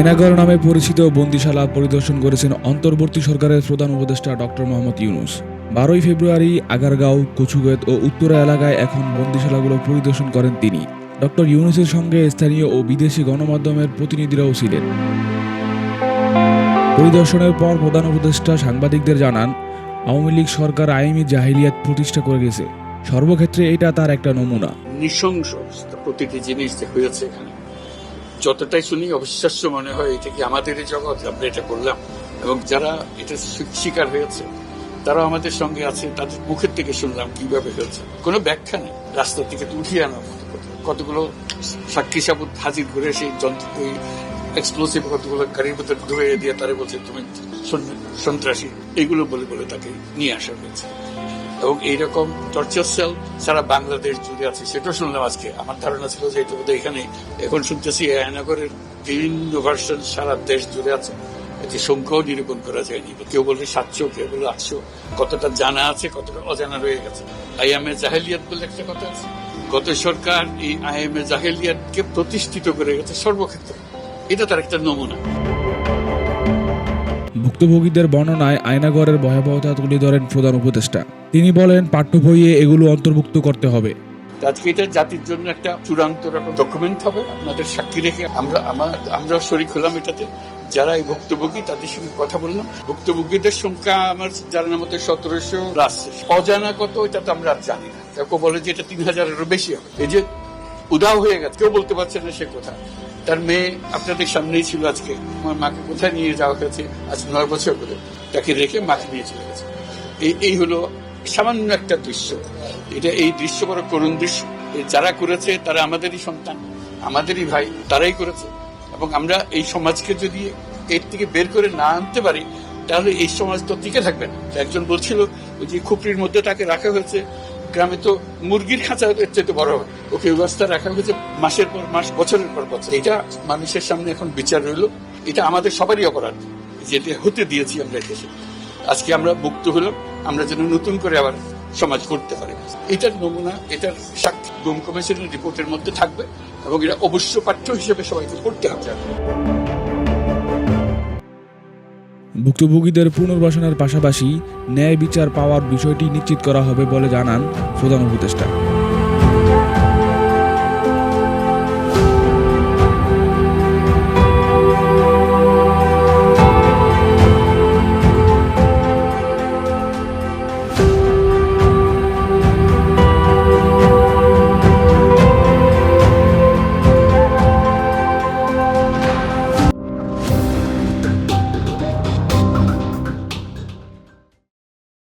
আয়নাগর নামে পরিচিত বন্দিশালা পরিদর্শন করেছেন অন্তর্বর্তী সরকারের প্রধান উপদেষ্টা ডক্টর মোহাম্মদ ইউনুস। বারোই ফেব্রুয়ারি আগারগাঁও, কচুগেত ও উত্তরা এলাকায় এখন বন্দিশালাগুলো পরিদর্শন করেন তিনি। ডক্টর ইউনুসের সঙ্গে স্থানীয় ও বিদেশি গণমাধ্যমের প্রতিনিধিরাও ছিলেন। পরিদর্শনের পর প্রধান উপদেষ্টা সাংবাদিকদের জানান, আওয়ামী লীগ সরকার আইনি জাহিলিয়াত প্রতিষ্ঠা করে গেছে। সর্বক্ষেত্রে এটা তার একটা নমুনা। নৃশংস প্রতিটি জিনিস হয়েছে এখানে যতটাই শুনি, অবিশ্বাস্য মনে হয় এটা কি আমাদের জগৎ? আমরা এটা করলাম। এবং যারা এটা শিকার হয়েছে তারা আমাদের সঙ্গে আছে, তাদের মুখের থেকে শুনলাম কীভাবে হয়েছে। কোনো ব্যাখ্যা নেই। রাস্তা থেকে উঠিয়ে আনার কতগুলো সাক্ষী সাবুত হাজির ঘুরে সেই যন্ত্র এক্সপ্লোসিভ কতগুলো গাড়ির ভিতরে ঢুকে দিয়ে তারা বলছে, তুমি সন- সন্ত্রাসী এগুলো বলে বলে তাকে নিয়ে আসা হয়েছে। এবং এইরকম টর্চার সেল সারা বাংলাদেশ জুড়ে আছে। সেটা শুনলাম আজকে। আমার ধারণা ছিল যে এটা এখানে এখন শুনতেছি আয়নাগরের বিভিন্ন ভার্সন সারা দেশ জুড়ে আছে। যে সংখ্যাও নিরূপণ করা যায়নি। কেউ বলে সাতশো, কেউ বলে আটশো। কতটা জানা আছে, কতটা অজানা রয়ে গেছে। আইএমএ জাহেলিয়াত বলে একটা কথা আছে। গত সরকার এই আইএমএ জাহেলিয়াতকে প্রতিষ্ঠিত করে গেছে সর্বক্ষেত্রে। এটা তার একটা নমুনা। ভুক্তভোগীদের বর্ণনায় আয়নাগরের ভয়াবহতা তুলে ধরেন প্রধান উপদেষ্টা। তিনি বলেন, পাঠ্য বইয়ে এগুলো অন্তর্ভুক্ত করতে হবে। আজকে এটা জাতির জন্য একটা চূড়ান্ত রকম ডকুমেন্ট হবে। আপনাদের সাক্ষী রেখে আমরা, আমার, আমরা শরিক হলাম এটাতে। যারা এই ভুক্তভোগী, তাদের সঙ্গে কথা বললাম। ভুক্তভোগীদের সংখ্যা আমার জানার মতো সতেরোশো প্লাস। অজানা কত এটা তো আমরা জানি না। কেউ বলে যে এটা তিন হাজারেরও বেশি হবে। এই যে উদাও হয়ে গেছে। কেউ বলতে পারছে না সে কথা। তার মেয়ে আপনাদের সামনেই ছিল আজকে। আমার মাকে কোথায় নিয়ে যাওয়া হয়েছে? আজ নয় বছর করে তাকে রেখে মাকে নিয়ে চলে গেছে। এই এই হলো সামান্য একটা দৃশ্য। এটা এই দৃশ্য বড় করুণ দৃশ্য। যারা করেছে তারা আমাদেরই সন্তান, আমাদেরই ভাই, তারাই করেছে। এবং আমরা এই সমাজকে যদি এর থেকে বের করে না আনতে পারি, তাহলে এই সমাজ তো টিকে থাকবে না। একজন বলছিল যে খুপড়ির মধ্যে তাকে রাখা হয়েছে গ্রামে তো মুরগির খাঁচা এর চেয়ে বড় ওকে ব্যবস্থা রাখা হয়েছে মাসের পর মাস, বছরের পর বছর। এটা মানুষের সামনে এখন বিচার রইল। এটা আমাদের সবারই অপরাধ, যেটা হতে দিয়েছি আমরা দেশে। আজকে আমরা মুক্ত হলাম, আমরা যেন নতুন করে আবার সমাজ করতে পারি। এটার নমুনা, এটার সাক্ষী গুম কমিশনের রিপোর্টের মধ্যে থাকবে এবং এটা অবশ্য পাঠ্য হিসেবে সবাইকে পড়তে হবে। ভুক্তভোগীদের পুনর্বাসনের পাশাপাশি ন্যায় বিচার পাওয়ার বিষয়টি নিশ্চিত করা হবে বলে জানান প্রধান উপদেষ্টা।